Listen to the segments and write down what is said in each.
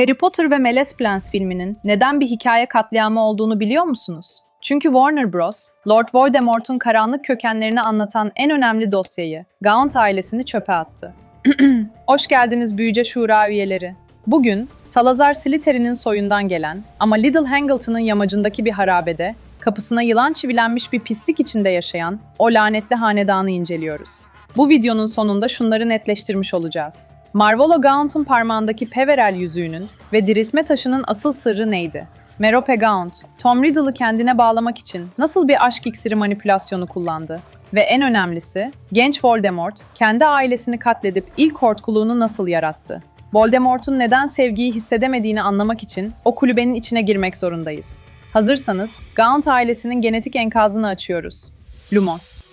Harry Potter ve Meles Plans filminin neden bir hikaye katliamı olduğunu biliyor musunuz? Çünkü Warner Bros. Lord Voldemort'un karanlık kökenlerini anlatan en önemli dosyayı, Gaunt ailesini çöpe attı. Hoş geldiniz Büyüce Şura üyeleri. Bugün Salazar Slytherin'in soyundan gelen ama Little Hangleton'ın yamacındaki bir harabede kapısına yılan çivilenmiş bir pislik içinde yaşayan o lanetli hanedanı inceliyoruz. Bu videonun sonunda şunları netleştirmiş olacağız. Marvolo Gaunt'un parmağındaki Peverell yüzüğünün ve diriltme taşının asıl sırrı neydi? Merope Gaunt, Tom Riddle'ı kendine bağlamak için nasıl bir aşk iksiri manipülasyonu kullandı? Ve en önemlisi, genç Voldemort kendi ailesini katledip ilk hortkuluğunu nasıl yarattı? Voldemort'un neden sevgiyi hissedemediğini anlamak için o kulübenin içine girmek zorundayız. Hazırsanız Gaunt ailesinin genetik enkazını açıyoruz. Lumos.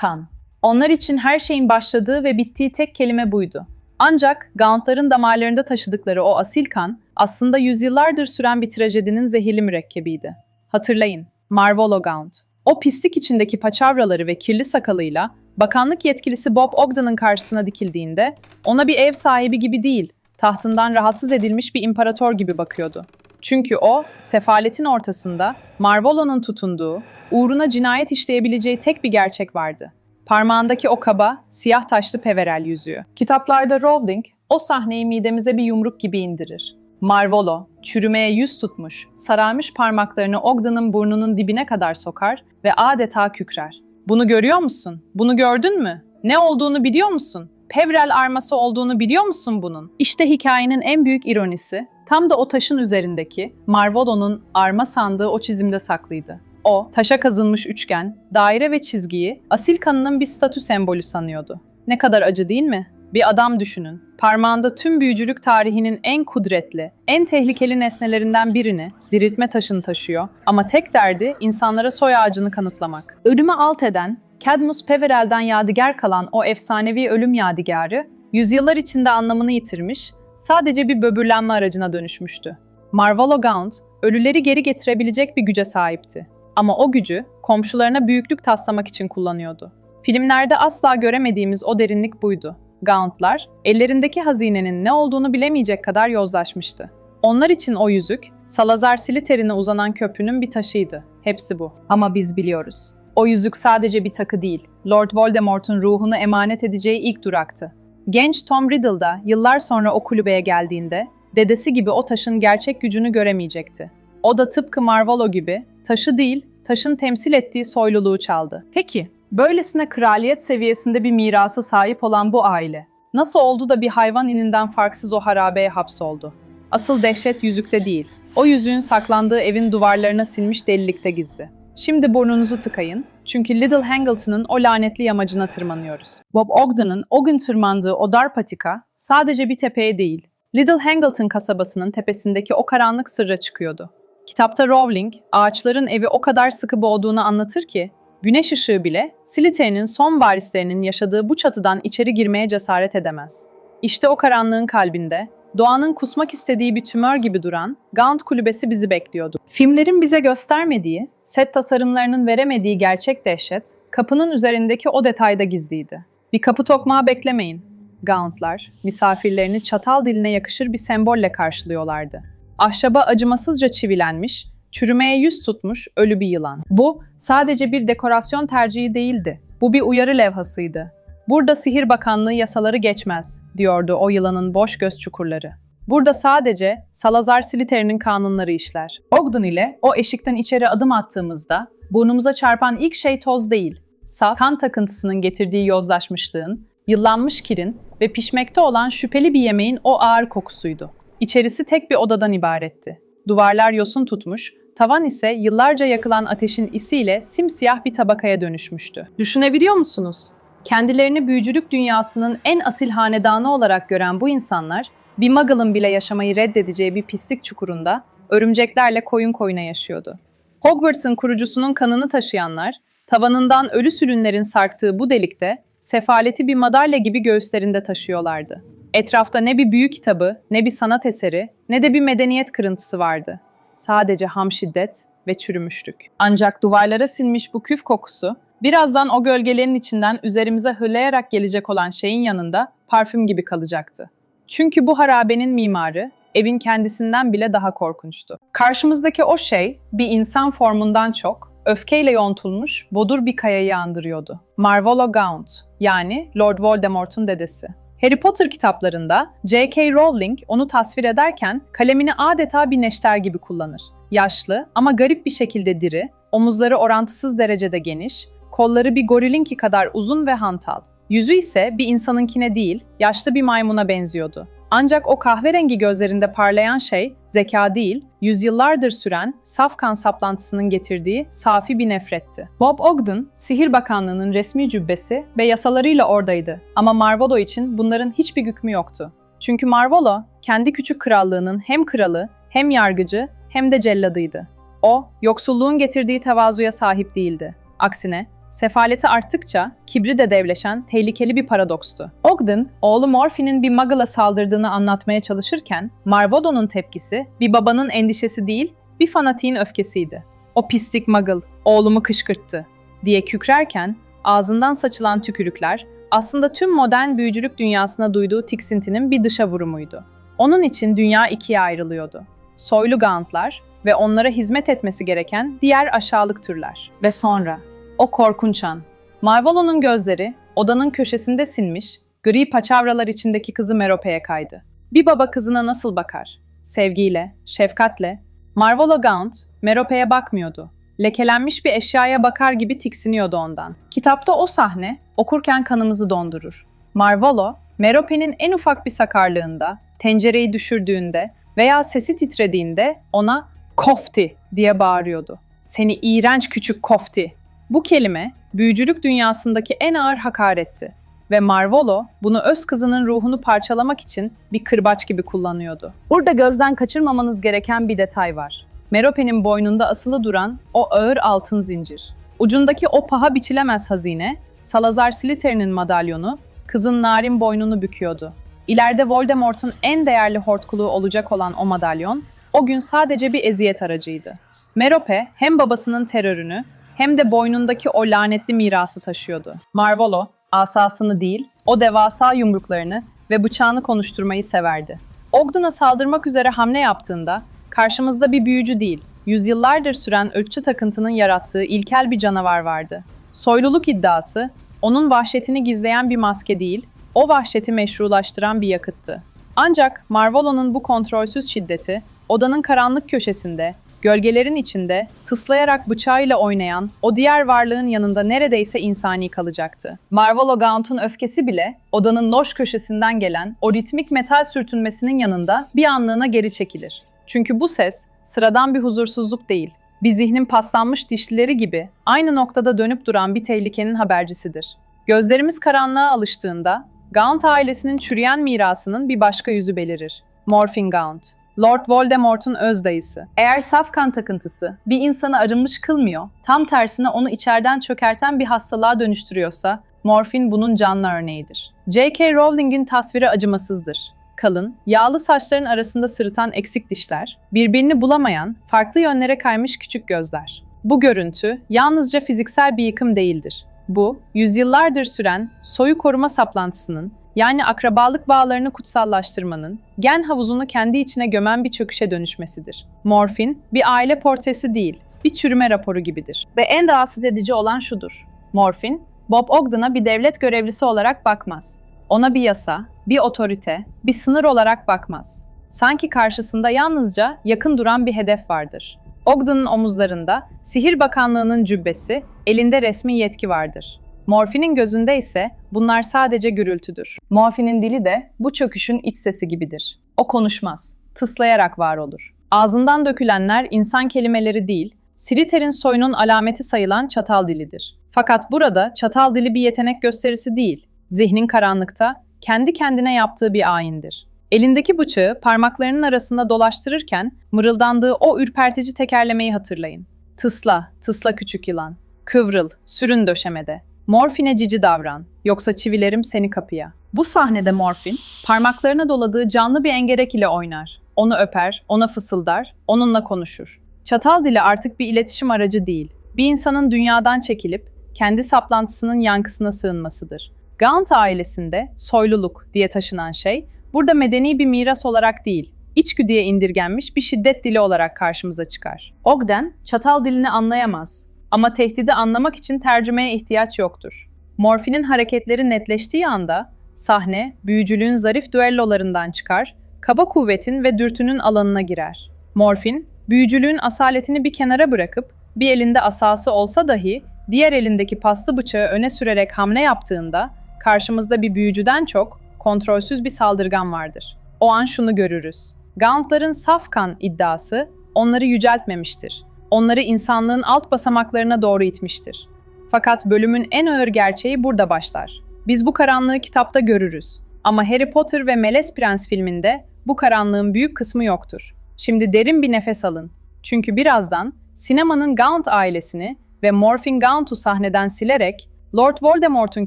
Kan. Onlar için her şeyin başladığı ve bittiği tek kelime buydu. Ancak Gaunt'ların damarlarında taşıdıkları o asil kan aslında yüzyıllardır süren bir trajedinin zehirli mürekkebiydi. Hatırlayın, Marvolo Gaunt. O pislik içindeki paçavraları ve kirli sakalıyla bakanlık yetkilisi Bob Ogden'ın karşısına dikildiğinde ona bir ev sahibi gibi değil, tahtından rahatsız edilmiş bir imparator gibi bakıyordu. Çünkü o, sefaletin ortasında Marvolo'nun tutunduğu, uğruna cinayet işleyebileceği tek bir gerçek vardı. Parmağındaki o kaba, siyah taşlı peverel yüzüğü. Kitaplarda Rowling o sahneyi midemize bir yumruk gibi indirir. Marvolo, çürümeye yüz tutmuş, sararmış parmaklarını Ogden'ın burnunun dibine kadar sokar ve adeta kükrer. Bunu görüyor musun? Bunu gördün mü? Ne olduğunu biliyor musun? Pevrel arması olduğunu biliyor musun bunun? İşte hikayenin en büyük ironisi, tam da o taşın üzerindeki Marvolo'nun arma sandığı o çizimde saklıydı. O, taşa kazınmış üçgen, daire ve çizgiyi asil kanının bir statü sembolü sanıyordu. Ne kadar acı değil mi? Bir adam düşünün. Parmağında tüm büyücülük tarihinin en kudretli, en tehlikeli nesnelerinden birini, diriltme taşını taşıyor. Ama tek derdi insanlara soy ağacını kanıtlamak. Ölümü alt eden, Cadmus Peverell'den yadigar kalan o efsanevi ölüm yadigarı, yüzyıllar içinde anlamını yitirmiş, sadece bir böbürlenme aracına dönüşmüştü. Marvolo Gaunt, ölüleri geri getirebilecek bir güce sahipti. Ama o gücü komşularına büyüklük taslamak için kullanıyordu. Filmlerde asla göremediğimiz o derinlik buydu. Gauntlar, ellerindeki hazinenin ne olduğunu bilemeyecek kadar yozlaşmıştı. Onlar için o yüzük, Salazar Slytherin'e uzanan köprünün bir taşıydı. Hepsi bu. Ama biz biliyoruz. O yüzük sadece bir takı değil, Lord Voldemort'un ruhunu emanet edeceği ilk duraktı. Genç Tom Riddle da yıllar sonra o kulübeye geldiğinde, dedesi gibi o taşın gerçek gücünü göremeyecekti. O da tıpkı Marvolo gibi, taşı değil, taşın temsil ettiği soyluluğu çaldı. Peki, böylesine kraliyet seviyesinde bir mirası sahip olan bu aile, nasıl oldu da bir hayvan ininden farksız o harabeye hapsoldu? Asıl dehşet yüzükte değil, o yüzüğün saklandığı evin duvarlarına sinmiş delilikte gizli. Şimdi burnunuzu tıkayın, çünkü Little Hangleton'ın o lanetli yamacına tırmanıyoruz. Bob Ogden'ın o gün tırmandığı o dar patika sadece bir tepeye değil, Little Hangleton kasabasının tepesindeki o karanlık sırra çıkıyordu. Kitapta Rowling, ağaçların evi o kadar sıkı boğduğunu anlatır ki, güneş ışığı bile Slytherin'in son varislerinin yaşadığı bu çatıdan içeri girmeye cesaret edemez. İşte o karanlığın kalbinde, doğanın kusmak istediği bir tümör gibi duran Gaunt kulübesi bizi bekliyordu. Filmlerin bize göstermediği, set tasarımlarının veremediği gerçek dehşet, kapının üzerindeki o detayda gizliydi. Bir kapı tokmağı beklemeyin. Gauntlar, misafirlerini çatal diline yakışır bir sembolle karşılıyorlardı. Ahşaba acımasızca çivilenmiş, çürümeye yüz tutmuş ölü bir yılan. Bu sadece bir dekorasyon tercihi değildi. Bu bir uyarı levhasıydı. Burada sihir bakanlığı yasaları geçmez, diyordu o yılanın boş göz çukurları. Burada sadece Salazar Slytherin'in kanunları işler. Ogden ile o eşikten içeri adım attığımızda burnumuza çarpan ilk şey toz değil, saf kan takıntısının getirdiği yozlaşmışlığın, yıllanmış kirin ve pişmekte olan şüpheli bir yemeğin o ağır kokusuydu. İçerisi tek bir odadan ibaretti. Duvarlar yosun tutmuş, tavan ise yıllarca yakılan ateşin isiyle simsiyah bir tabakaya dönüşmüştü. Düşünebiliyor musunuz? Kendilerini büyücülük dünyasının en asil hanedanı olarak gören bu insanlar, bir muggle'ın bile yaşamayı reddedeceği bir pislik çukurunda örümceklerle koyun koyuna yaşıyordu. Hogwarts'ın kurucusunun kanını taşıyanlar, tavanından ölü sürünlerin sarktığı bu delikte sefaleti bir madalya gibi göğüslerinde taşıyorlardı. Etrafta ne bir büyü kitabı, ne bir sanat eseri, ne de bir medeniyet kırıntısı vardı. Sadece ham şiddet ve çürümüşlük. Ancak duvarlara sinmiş bu küf kokusu, Birazdan o gölgelerin içinden üzerimize hırlayarak gelecek olan şeyin yanında parfüm gibi kalacaktı. Çünkü bu harabenin mimarı evin kendisinden bile daha korkunçtu. Karşımızdaki o şey bir insan formundan çok öfkeyle yontulmuş bodur bir kayayı andırıyordu. Marvolo Gaunt yani Lord Voldemort'un dedesi. Harry Potter kitaplarında J.K. Rowling onu tasvir ederken kalemini adeta bir neşter gibi kullanır. Yaşlı ama garip bir şekilde diri, omuzları orantısız derecede geniş, kolları bir gorilinki kadar uzun ve hantal. Yüzü ise bir insanınkine değil, yaşlı bir maymuna benziyordu. Ancak o kahverengi gözlerinde parlayan şey zeka değil, yüzyıllardır süren saf kan saplantısının getirdiği safi bir nefretti. Bob Ogden, Sihir Bakanlığı'nın resmi cübbesi ve yasalarıyla oradaydı ama Marvolo için bunların hiçbir hükmü yoktu. Çünkü Marvolo, kendi küçük krallığının hem kralı, hem yargıcı, hem de celladıydı. O, yoksulluğun getirdiği tevazuya sahip değildi. Aksine, Sefaleti arttıkça kibri de devleşen tehlikeli bir paradokstu. Ogden, oğlu Morphe'nin bir Muggle'a saldırdığını anlatmaya çalışırken, Marvodo'nun tepkisi bir babanın endişesi değil, bir fanatiğin öfkesiydi. O pislik Muggle, oğlumu kışkırttı diye kükrerken ağzından saçılan tükürükler aslında tüm modern büyücülük dünyasına duyduğu tiksintinin bir dışa vurumuydu. Onun için dünya ikiye ayrılıyordu. Soylu gauntlar ve onlara hizmet etmesi gereken diğer aşağılık türler. Ve sonra o korkunç an. Marvolo'nun gözleri odanın köşesinde sinmiş, gri paçavralar içindeki kızı Merope'ye kaydı. Bir baba kızına nasıl bakar? Sevgiyle, şefkatle. Marvolo Gaunt, Merope'ye bakmıyordu. Lekelenmiş bir eşyaya bakar gibi tiksiniyordu ondan. Kitapta o sahne okurken kanımızı dondurur. Marvolo, Merope'nin en ufak bir sakarlığında, tencereyi düşürdüğünde veya sesi titrediğinde ona "Kofti!" diye bağırıyordu. Seni iğrenç küçük kofti bu kelime büyücülük dünyasındaki en ağır hakaretti ve Marvolo bunu öz kızının ruhunu parçalamak için bir kırbaç gibi kullanıyordu. Burada gözden kaçırmamanız gereken bir detay var. Merope'nin boynunda asılı duran o ağır altın zincir. Ucundaki o paha biçilemez hazine, Salazar Slytherin'in madalyonu, kızın narin boynunu büküyordu. İleride Voldemort'un en değerli hortkuluğu olacak olan o madalyon, o gün sadece bir eziyet aracıydı. Merope hem babasının terörünü hem de boynundaki o lanetli mirası taşıyordu. Marvolo, asasını değil, o devasa yumruklarını ve bıçağını konuşturmayı severdi. Ogden'a saldırmak üzere hamle yaptığında, karşımızda bir büyücü değil, yüzyıllardır süren ırkçı takıntının yarattığı ilkel bir canavar vardı. Soyluluk iddiası, onun vahşetini gizleyen bir maske değil, o vahşeti meşrulaştıran bir yakıttı. Ancak Marvolo'nun bu kontrolsüz şiddeti, odanın karanlık köşesinde, Gölgelerin içinde tıslayarak bıçağıyla oynayan o diğer varlığın yanında neredeyse insani kalacaktı. Marvolo Gaunt'un öfkesi bile odanın loş köşesinden gelen o ritmik metal sürtünmesinin yanında bir anlığına geri çekilir. Çünkü bu ses sıradan bir huzursuzluk değil. Bir zihnin paslanmış dişlileri gibi aynı noktada dönüp duran bir tehlikenin habercisidir. Gözlerimiz karanlığa alıştığında Gaunt ailesinin çürüyen mirasının bir başka yüzü belirir. Morphine Gaunt. Lord Voldemort'un öz dayısı. Eğer saf kan takıntısı bir insanı arınmış kılmıyor, tam tersine onu içeriden çökerten bir hastalığa dönüştürüyorsa, morfin bunun canlı örneğidir. J.K. Rowling'in tasviri acımasızdır. Kalın, yağlı saçların arasında sırıtan eksik dişler, birbirini bulamayan, farklı yönlere kaymış küçük gözler. Bu görüntü yalnızca fiziksel bir yıkım değildir. Bu, yüzyıllardır süren soyu koruma saplantısının yani akrabalık bağlarını kutsallaştırmanın, gen havuzunu kendi içine gömen bir çöküşe dönüşmesidir. Morfin, bir aile portresi değil, bir çürüme raporu gibidir. Ve en rahatsız edici olan şudur. Morfin, Bob Ogden'a bir devlet görevlisi olarak bakmaz. Ona bir yasa, bir otorite, bir sınır olarak bakmaz. Sanki karşısında yalnızca yakın duran bir hedef vardır. Ogden'ın omuzlarında Sihir Bakanlığı'nın cübbesi, elinde resmi yetki vardır. Morfinin gözünde ise bunlar sadece gürültüdür. Morfinin dili de bu çöküşün iç sesi gibidir. O konuşmaz, tıslayarak var olur. Ağzından dökülenler insan kelimeleri değil, Slytherin soyunun alameti sayılan çatal dilidir. Fakat burada çatal dili bir yetenek gösterisi değil, zihnin karanlıkta kendi kendine yaptığı bir ayindir. Elindeki bıçağı parmaklarının arasında dolaştırırken mırıldandığı o ürpertici tekerlemeyi hatırlayın. Tısla, tısla küçük yılan. Kıvrıl, sürün döşemede. Morfine cici davran, yoksa çivilerim seni kapıya. Bu sahnede Morfin, parmaklarına doladığı canlı bir engerek ile oynar. Onu öper, ona fısıldar, onunla konuşur. Çatal dili artık bir iletişim aracı değil. Bir insanın dünyadan çekilip kendi saplantısının yankısına sığınmasıdır. Gaunt ailesinde soyluluk diye taşınan şey, burada medeni bir miras olarak değil, içgüdüye indirgenmiş bir şiddet dili olarak karşımıza çıkar. Ogden, çatal dilini anlayamaz ama tehdidi anlamak için tercümeye ihtiyaç yoktur. Morphin'in hareketleri netleştiği anda, sahne, büyücülüğün zarif düellolarından çıkar, kaba kuvvetin ve dürtünün alanına girer. Morphin, büyücülüğün asaletini bir kenara bırakıp, bir elinde asası olsa dahi, diğer elindeki paslı bıçağı öne sürerek hamle yaptığında, karşımızda bir büyücüden çok, kontrolsüz bir saldırgan vardır. O an şunu görürüz. Gauntların saf kan iddiası onları yüceltmemiştir. Onları insanlığın alt basamaklarına doğru itmiştir. Fakat bölümün en ağır gerçeği burada başlar. Biz bu karanlığı kitapta görürüz. Ama Harry Potter ve Melez Prens filminde bu karanlığın büyük kısmı yoktur. Şimdi derin bir nefes alın. Çünkü birazdan sinemanın Gaunt ailesini ve Morphin Gaunt'u sahneden silerek Lord Voldemort'un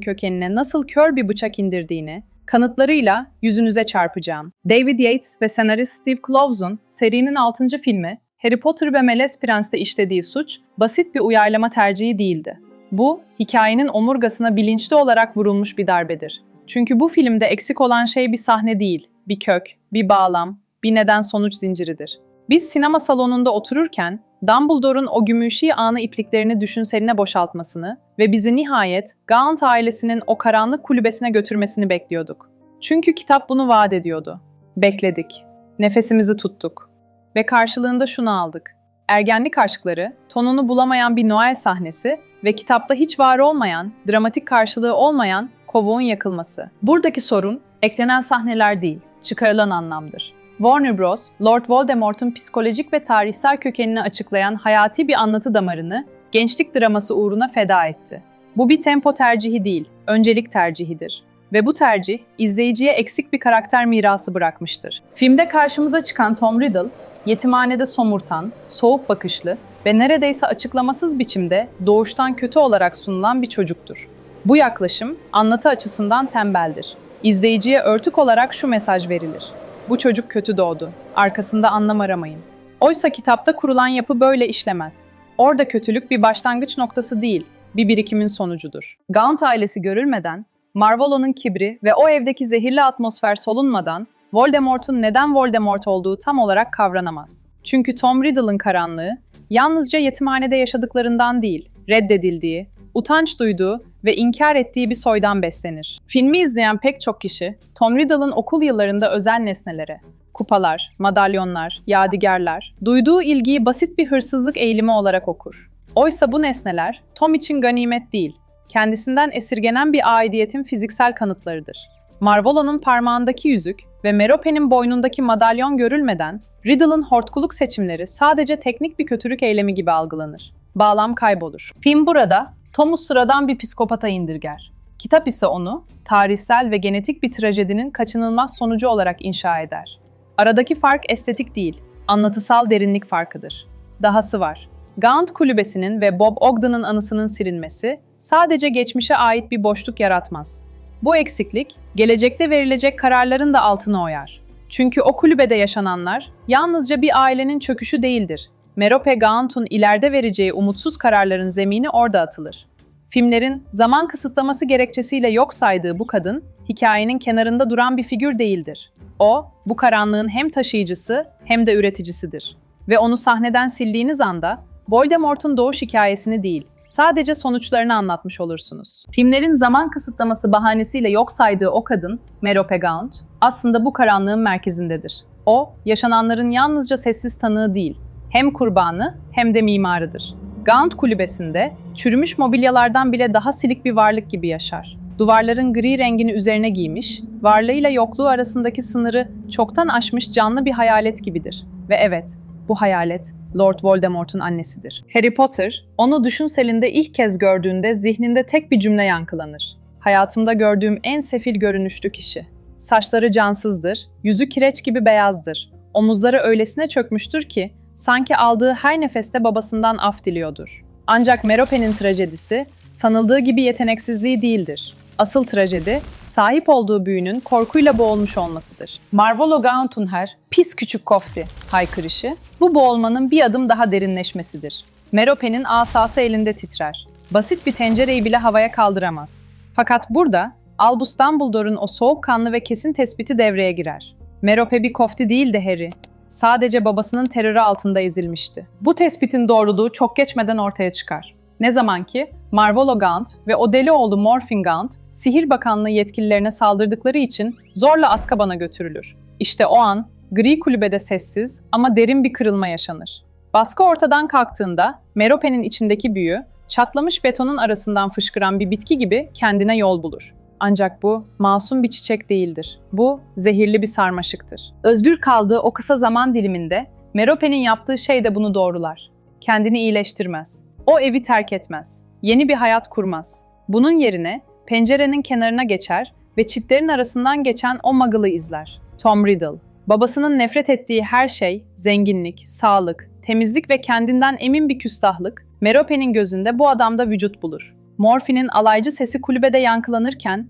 kökenine nasıl kör bir bıçak indirdiğini, kanıtlarıyla yüzünüze çarpacağım. David Yates ve senarist Steve Kloveson serinin 6. filmi Harry Potter ve Melez Prens'te işlediği suç basit bir uyarlama tercihi değildi. Bu, hikayenin omurgasına bilinçli olarak vurulmuş bir darbedir. Çünkü bu filmde eksik olan şey bir sahne değil, bir kök, bir bağlam, bir neden-sonuç zinciridir. Biz sinema salonunda otururken Dumbledore'un o gümüşi anı ipliklerini düşünseline boşaltmasını ve bizi nihayet Gaunt ailesinin o karanlık kulübesine götürmesini bekliyorduk. Çünkü kitap bunu vaat ediyordu. Bekledik. Nefesimizi tuttuk. Ve karşılığında şunu aldık. Ergenlik aşkları, tonunu bulamayan bir Noel sahnesi ve kitapta hiç var olmayan, dramatik karşılığı olmayan kovuğun yakılması. Buradaki sorun eklenen sahneler değil, çıkarılan anlamdır. Warner Bros., Lord Voldemort'un psikolojik ve tarihsel kökenini açıklayan hayati bir anlatı damarını gençlik draması uğruna feda etti. Bu bir tempo tercihi değil, öncelik tercihidir. Ve bu tercih, izleyiciye eksik bir karakter mirası bırakmıştır. Filmde karşımıza çıkan Tom Riddle, yetimhanede somurtan, soğuk bakışlı ve neredeyse açıklamasız biçimde doğuştan kötü olarak sunulan bir çocuktur. Bu yaklaşım, anlatı açısından tembeldir. İzleyiciye örtük olarak şu mesaj verilir. Bu çocuk kötü doğdu. Arkasında anlam aramayın. Oysa kitapta kurulan yapı böyle işlemez. Orada kötülük bir başlangıç noktası değil, bir birikimin sonucudur. Gaunt ailesi görülmeden, Marvolo'nun kibri ve o evdeki zehirli atmosfer solunmadan Voldemort'un neden Voldemort olduğu tam olarak kavranamaz. Çünkü Tom Riddle'ın karanlığı yalnızca yetimhanede yaşadıklarından değil, reddedildiği, utanç duyduğu ve inkar ettiği bir soydan beslenir. Filmi izleyen pek çok kişi, Tom Riddle'ın okul yıllarında özel nesnelere, kupalar, madalyonlar, yadigarlar, duyduğu ilgiyi basit bir hırsızlık eğilimi olarak okur. Oysa bu nesneler Tom için ganimet değil, kendisinden esirgenen bir aidiyetin fiziksel kanıtlarıdır. Marvolo'nun parmağındaki yüzük ve Merope'nin boynundaki madalyon görülmeden Riddle'ın hortkuluk seçimleri sadece teknik bir kötülük eylemi gibi algılanır. Bağlam kaybolur. Film burada Tom'u sıradan bir psikopata indirger. Kitap ise onu tarihsel ve genetik bir trajedinin kaçınılmaz sonucu olarak inşa eder. Aradaki fark estetik değil, anlatısal derinlik farkıdır. Dahası var. Gaunt kulübesinin ve Bob Ogden'ın anısının silinmesi sadece geçmişe ait bir boşluk yaratmaz. Bu eksiklik, gelecekte verilecek kararların da altını oyar. Çünkü o kulübede yaşananlar yalnızca bir ailenin çöküşü değildir. Merope Gaunt'un ileride vereceği umutsuz kararların zemini orada atılır. Filmlerin zaman kısıtlaması gerekçesiyle yok saydığı bu kadın, hikayenin kenarında duran bir figür değildir. O, bu karanlığın hem taşıyıcısı hem de üreticisidir. Ve onu sahneden sildiğiniz anda, Voldemort'un doğuş hikayesini değil, sadece sonuçlarını anlatmış olursunuz. Filmlerin zaman kısıtlaması bahanesiyle yok saydığı o kadın, Merope Gaunt, aslında bu karanlığın merkezindedir. O, yaşananların yalnızca sessiz tanığı değil, hem kurbanı hem de mimarıdır. Gaunt kulübesinde çürümüş mobilyalardan bile daha silik bir varlık gibi yaşar. Duvarların gri rengini üzerine giymiş, varlığıyla yokluğu arasındaki sınırı çoktan aşmış canlı bir hayalet gibidir. Ve evet, bu hayalet Lord Voldemort'un annesidir. Harry Potter, onu düşünselinde ilk kez gördüğünde zihninde tek bir cümle yankılanır. Hayatımda gördüğüm en sefil görünüşlü kişi. Saçları cansızdır, yüzü kireç gibi beyazdır. Omuzları öylesine çökmüştür ki sanki aldığı her nefeste babasından af diliyordur. Ancak Merope'nin trajedisi sanıldığı gibi yeteneksizliği değildir. Asıl trajedi, sahip olduğu büyünün korkuyla boğulmuş olmasıdır. Marvolo Gaunt'un her pis küçük kofti haykırışı, bu boğulmanın bir adım daha derinleşmesidir. Merope'nin asası elinde titrer. Basit bir tencereyi bile havaya kaldıramaz. Fakat burada Albus Dumbledore'un o soğukkanlı ve kesin tespiti devreye girer. Merope bir kofti değildi Harry. Sadece babasının terörü altında ezilmişti. Bu tespitin doğruluğu çok geçmeden ortaya çıkar. Ne zaman ki Marvolo ve o deli oğlu Morphin Gaunt, Sihir Bakanlığı yetkililerine saldırdıkları için zorla Azkaban'a götürülür. İşte o an gri kulübede sessiz ama derin bir kırılma yaşanır. Baskı ortadan kalktığında Merope'nin içindeki büyü, çatlamış betonun arasından fışkıran bir bitki gibi kendine yol bulur. Ancak bu masum bir çiçek değildir. Bu zehirli bir sarmaşıktır. Özgür kaldığı o kısa zaman diliminde Merope'nin yaptığı şey de bunu doğrular. Kendini iyileştirmez. O evi terk etmez. Yeni bir hayat kurmaz. Bunun yerine pencerenin kenarına geçer ve çitlerin arasından geçen o muggle'ı izler. Tom Riddle. Babasının nefret ettiği her şey, zenginlik, sağlık, temizlik ve kendinden emin bir küstahlık, Merope'nin gözünde bu adamda vücut bulur. Morphin'in alaycı sesi kulübede yankılanırken,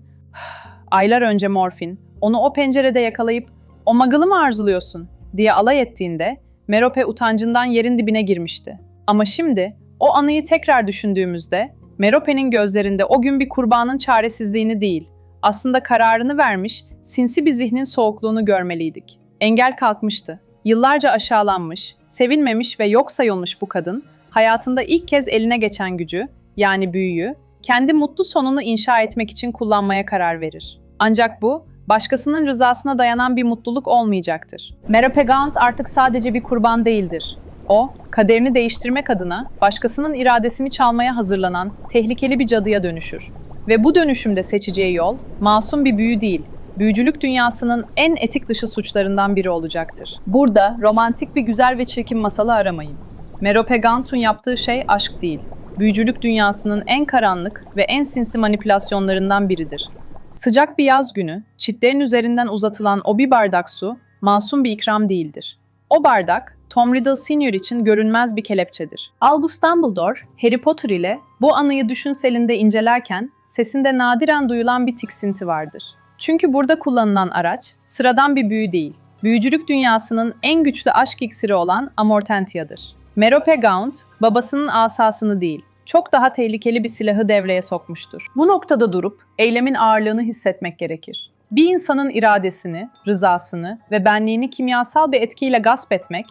aylar önce Morphin, onu o pencerede yakalayıp ''O muggle'ı mı arzuluyorsun?'' diye alay ettiğinde Merope utancından yerin dibine girmişti. Ama şimdi o anıyı tekrar düşündüğümüzde Merope'nin gözlerinde o gün bir kurbanın çaresizliğini değil, aslında kararını vermiş, sinsi bir zihnin soğukluğunu görmeliydik. Engel kalkmıştı. Yıllarca aşağılanmış, sevilmemiş ve yok sayılmış bu kadın, hayatında ilk kez eline geçen gücü, yani büyüyü, kendi mutlu sonunu inşa etmek için kullanmaya karar verir. Ancak bu, başkasının rızasına dayanan bir mutluluk olmayacaktır. Merope Gaunt artık sadece bir kurban değildir. O, kaderini değiştirmek adına başkasının iradesini çalmaya hazırlanan tehlikeli bir cadıya dönüşür. Ve bu dönüşümde seçeceği yol, masum bir büyü değil, büyücülük dünyasının en etik dışı suçlarından biri olacaktır. Burada romantik bir güzel ve çirkin masalı aramayın. Merope Gaunt'un yaptığı şey aşk değil, büyücülük dünyasının en karanlık ve en sinsi manipülasyonlarından biridir. Sıcak bir yaz günü, çitlerin üzerinden uzatılan o bir bardak su, masum bir ikram değildir. O bardak, Tom Riddle Senior için görünmez bir kelepçedir. Albus Dumbledore, Harry Potter ile bu anıyı düşünselinde incelerken sesinde nadiren duyulan bir tiksinti vardır. Çünkü burada kullanılan araç sıradan bir büyü değil, büyücülük dünyasının en güçlü aşk iksiri olan Amortentia'dır. Merope Gaunt, babasının asasını değil, çok daha tehlikeli bir silahı devreye sokmuştur. Bu noktada durup eylemin ağırlığını hissetmek gerekir. Bir insanın iradesini, rızasını ve benliğini kimyasal bir etkiyle gasp etmek,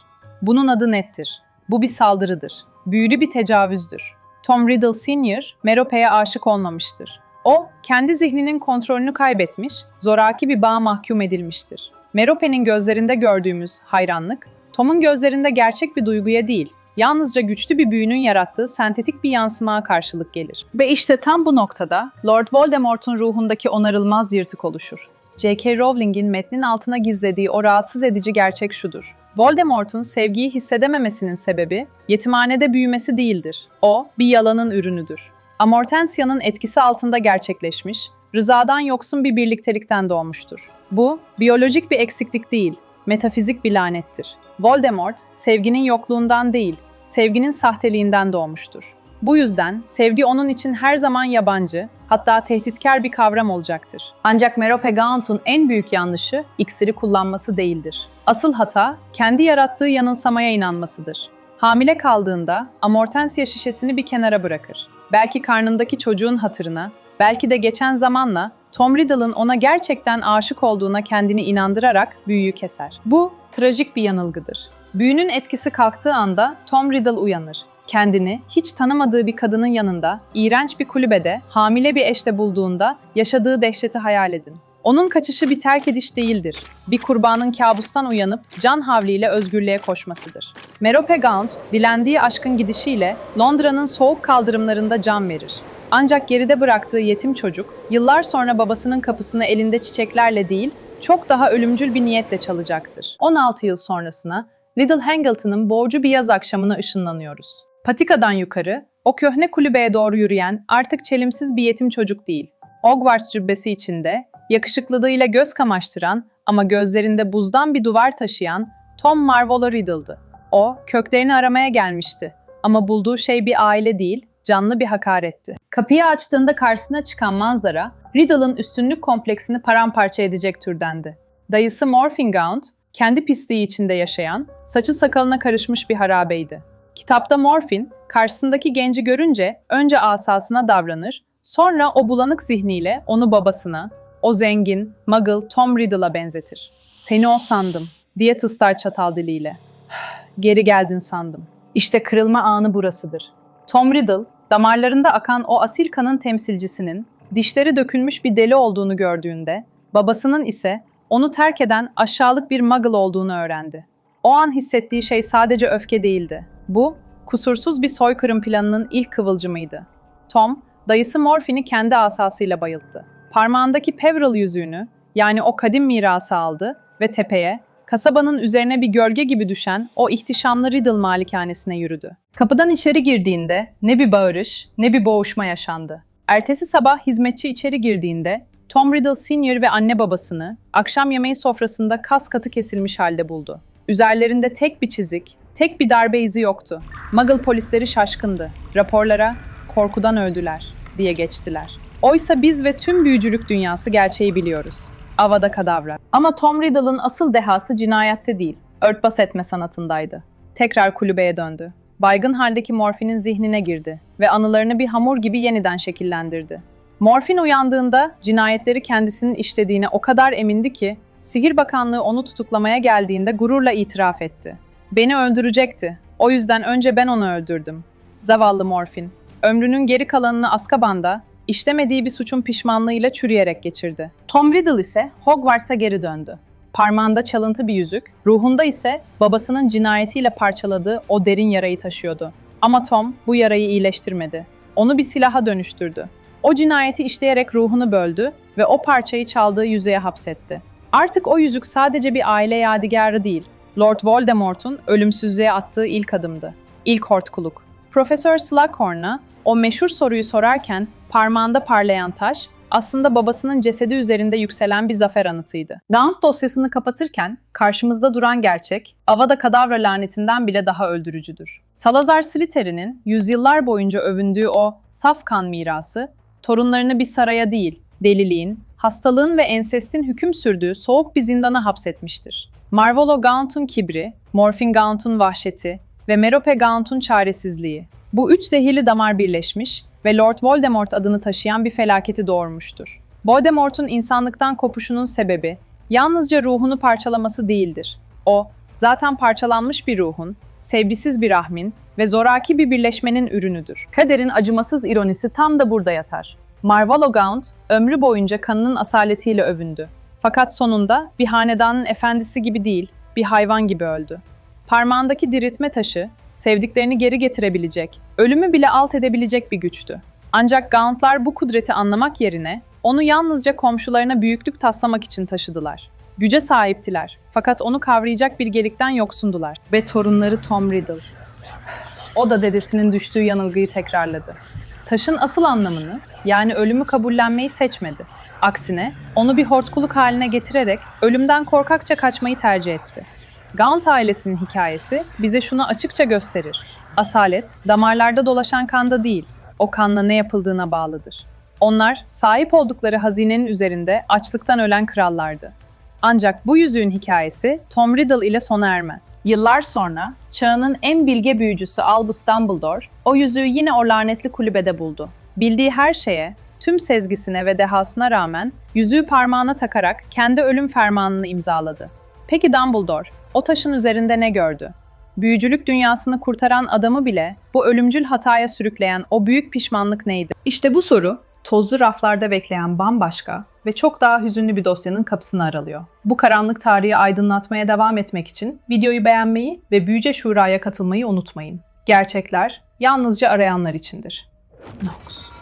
bunun adı nettir. Bu bir saldırıdır. Büyülü bir tecavüzdür. Tom Riddle Sr. Merope'ye aşık olmamıştır. O, kendi zihninin kontrolünü kaybetmiş, zoraki bir bağ mahkum edilmiştir. Merope'nin gözlerinde gördüğümüz hayranlık, Tom'un gözlerinde gerçek bir duyguya değil, yalnızca güçlü bir büyünün yarattığı sentetik bir yansımaya karşılık gelir. Ve işte tam bu noktada Lord Voldemort'un ruhundaki onarılmaz yırtık oluşur. J.K. Rowling'in metnin altına gizlediği o rahatsız edici gerçek şudur. Voldemort'un sevgiyi hissedememesinin sebebi yetimhanede büyümesi değildir. O, bir yalanın ürünüdür. Amortensia'nın etkisi altında gerçekleşmiş, rızadan yoksun bir birliktelikten doğmuştur. Bu, biyolojik bir eksiklik değil, metafizik bir lanettir. Voldemort, sevginin yokluğundan değil, sevginin sahteliğinden doğmuştur. Bu yüzden sevgi onun için her zaman yabancı, hatta tehditkar bir kavram olacaktır. Ancak Merope Gaunt'un en büyük yanlışı iksiri kullanması değildir. Asıl hata, kendi yarattığı yanılsamaya inanmasıdır. Hamile kaldığında amortensiya şişesini bir kenara bırakır. Belki karnındaki çocuğun hatırına, belki de geçen zamanla Tom Riddle'ın ona gerçekten aşık olduğuna kendini inandırarak büyüyü keser. Bu trajik bir yanılgıdır. Büyünün etkisi kalktığı anda Tom Riddle uyanır. Kendini hiç tanımadığı bir kadının yanında, iğrenç bir kulübede, hamile bir eşle bulduğunda yaşadığı dehşeti hayal edin. Onun kaçışı bir terk ediş değildir. Bir kurbanın kabustan uyanıp can havliyle özgürlüğe koşmasıdır. Merope Gaunt, dilendiği aşkın gidişiyle Londra'nın soğuk kaldırımlarında can verir. Ancak geride bıraktığı yetim çocuk, yıllar sonra babasının kapısını elinde çiçeklerle değil, çok daha ölümcül bir niyetle çalacaktır. 16 yıl sonrasına Little Hangleton'ın boğucu bir yaz akşamına ışınlanıyoruz. Patikadan yukarı, o köhne kulübeye doğru yürüyen artık çelimsiz bir yetim çocuk değil. Hogwarts cübbesi içinde, yakışıklılığıyla göz kamaştıran ama gözlerinde buzdan bir duvar taşıyan Tom Marvolo Riddle'dı. O, köklerini aramaya gelmişti ama bulduğu şey bir aile değil, canlı bir hakaretti. Kapıyı açtığında karşısına çıkan manzara, Riddle'ın üstünlük kompleksini paramparça edecek türdendi. Dayısı Morphingaunt, kendi pisliği içinde yaşayan, saçı sakalına karışmış bir harabeydi. Kitapta Morphin, karşısındaki genci görünce önce asasına davranır, sonra o bulanık zihniyle onu babasına, o zengin, muggle Tom Riddle'a benzetir. Seni o sandım, diye tıslar çatal diliyle. Geri geldin sandım. İşte kırılma anı burasıdır. Tom Riddle, damarlarında akan o asil kanın temsilcisinin, dişleri dökülmüş bir deli olduğunu gördüğünde, babasının ise onu terk eden aşağılık bir muggle olduğunu öğrendi. O an hissettiği şey sadece öfke değildi. Bu, kusursuz bir soykırım planının ilk kıvılcımıydı. Tom, dayısı Morphin'i kendi asasıyla bayılttı. Parmağındaki Peveril yüzüğünü, yani o kadim mirası aldı ve tepeye, kasabanın üzerine bir gölge gibi düşen o ihtişamlı Riddle malikanesine yürüdü. Kapıdan içeri girdiğinde ne bir bağırış ne bir boğuşma yaşandı. Ertesi sabah hizmetçi içeri girdiğinde Tom Riddle Senior ve anne babasını akşam yemeği sofrasında kas katı kesilmiş halde buldu. Üzerlerinde tek bir çizik, tek bir darbe izi yoktu. Muggle polisleri şaşkındı. Raporlara korkudan öldüler diye geçtiler. Oysa biz ve tüm büyücülük dünyası gerçeği biliyoruz. Avada kadavra. Ama Tom Riddle'ın asıl dehası cinayette değil, örtbas etme sanatındaydı. Tekrar kulübeye döndü. Baygın haldeki Morphin'in zihnine girdi ve anılarını bir hamur gibi yeniden şekillendirdi. Morphin uyandığında cinayetleri kendisinin işlediğine o kadar emindi ki, Sihir Bakanlığı onu tutuklamaya geldiğinde gururla itiraf etti. Beni öldürecekti. O yüzden önce ben onu öldürdüm. Zavallı Morphin. Ömrünün geri kalanını Azkaban'da, işlemediği bir suçun pişmanlığıyla çürüyerek geçirdi. Tom Riddle ise Hogwarts'a geri döndü. Parmağında çalıntı bir yüzük, ruhunda ise babasının cinayetiyle parçaladığı o derin yarayı taşıyordu. Ama Tom bu yarayı iyileştirmedi. Onu bir silaha dönüştürdü. O cinayeti işleyerek ruhunu böldü ve o parçayı çaldığı yüzeye hapsetti. Artık o yüzük sadece bir aile yadigarı değil, Lord Voldemort'un ölümsüzlüğe attığı ilk adımdı. İlk hortkuluk. Profesör Slughorn'a o meşhur soruyu sorarken parmağında parlayan taş aslında babasının cesedi üzerinde yükselen bir zafer anıtıydı. Gaunt dosyasını kapatırken karşımızda duran gerçek, Avada Kadavra lanetinden bile daha öldürücüdür. Salazar Slytherin'in yüzyıllar boyunca övündüğü o saf kan mirası, torunlarını bir saraya değil, deliliğin, hastalığın ve ensestin hüküm sürdüğü soğuk bir zindana hapsetmiştir. Marvolo Gaunt'un kibri, Morphin Gaunt'un vahşeti ve Merope Gaunt'un çaresizliği. Bu üç zehirli damar birleşmiş ve Lord Voldemort adını taşıyan bir felaketi doğurmuştur. Voldemort'un insanlıktan kopuşunun sebebi yalnızca ruhunu parçalaması değildir. O, zaten parçalanmış bir ruhun, sevgisiz bir rahmin ve zoraki bir birleşmenin ürünüdür. Kaderin acımasız ironisi tam da burada yatar. Marvolo Gaunt, ömrü boyunca kanının asaletiyle övündü. Fakat sonunda bir hanedanın efendisi gibi değil, bir hayvan gibi öldü. Parmağındaki diriltme taşı, sevdiklerini geri getirebilecek, ölümü bile alt edebilecek bir güçtü. Ancak Gauntlar bu kudreti anlamak yerine onu yalnızca komşularına büyüklük taslamak için taşıdılar. Güce sahiptiler fakat onu kavrayacak bilgelikten yoksundular. Ve torunları Tom Riddle. O da dedesinin düştüğü yanılgıyı tekrarladı. Taşın asıl anlamını, yani ölümü kabullenmeyi seçmedi. Aksine onu bir hortkuluk haline getirerek ölümden korkakça kaçmayı tercih etti. Gaunt ailesinin hikayesi bize şunu açıkça gösterir. Asalet, damarlarda dolaşan kanda değil, o kanla ne yapıldığına bağlıdır. Onlar, sahip oldukları hazinenin üzerinde açlıktan ölen krallardı. Ancak bu yüzüğün hikayesi Tom Riddle ile sona ermez. Yıllar sonra çağının en bilge büyücüsü Albus Dumbledore o yüzüğü yine o lanetli kulübede buldu. Bildiği her şeye, tüm sezgisine ve dehasına rağmen yüzüğü parmağına takarak kendi ölüm fermanını imzaladı. Peki Dumbledore, o taşın üzerinde ne gördü? Büyücülük dünyasını kurtaran adamı bile bu ölümcül hataya sürükleyen o büyük pişmanlık neydi? İşte bu soru tozlu raflarda bekleyen bambaşka ve çok daha hüzünlü bir dosyanın kapısını aralıyor. Bu karanlık tarihi aydınlatmaya devam etmek için videoyu beğenmeyi ve Büyüce Şura'ya katılmayı unutmayın. Gerçekler yalnızca arayanlar içindir. Nox.